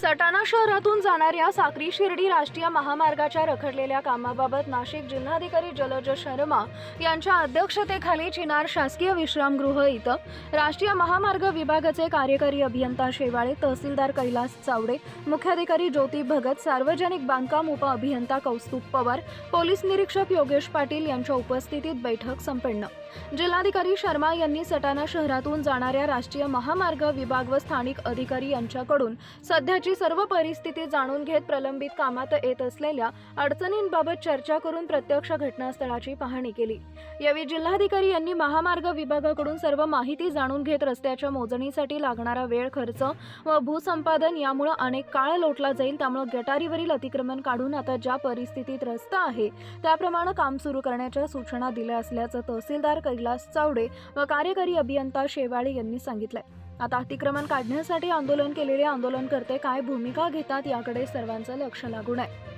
Sir शहरातून जाणाऱ्या साक्री शिर्डी राष्ट्रीय महामार्गाच्या रखडलेल्या कामाबाबत नाशिक जिल्हाधिकारी जलज शर्मा यांच्या अध्यक्षतेखाली चिनार शासकीय विश्रामगृह इथं राष्ट्रीय महामार्ग विभागाचे कार्यकारी अभियंता शेवाळे तहसीलदार कैलास चावडे मुख्याधिकारी ज्योती भगत सार्वजनिक बांधकाम उप अभियंता कौस्तुभ पवार पोलीस निरीक्षक योगेश पाटील यांच्या उपस्थितीत बैठक संपन्न. जिल्हाधिकारी शर्मा यांनी सटाणा शहरातून जाणाऱ्या राष्ट्रीय महामार्ग विभाग व स्थानिक अधिकारी यांच्याकडून सध्याची सर्व परिस्थिती जाणून घेत प्रलंबित कामात येत असलेल्या अडचणींबाबत चर्चा करून प्रत्यक्ष घटनास्थळाची पाहणी केली. यावेळी जिल्हाधिकारी यांनी महामार्ग विभागाकडून सर्व माहिती जाणून घेत रस्त्याच्या मोजणीसाठी लागणारा वेळ खर्च व भूसंपादन यामुळे अनेक काळ लोटला जाईल त्यामुळे गटारीवरील अतिक्रमण काढून आता ज्या परिस्थितीत रस्ता आहे त्याप्रमाणे काम सुरू करण्याच्या सूचना दिल्या असल्याचं तहसीलदार कैलास चावडे व कार्यकारी अभियंता शेवाळे यांनी सांगितलं आता अतिक्रमण काढण्यासाठी आंदोलन केलेले आंदोलनकर्ते काय भूमिका घेतात याकडे सर्वांचं लक्ष लागून आहे.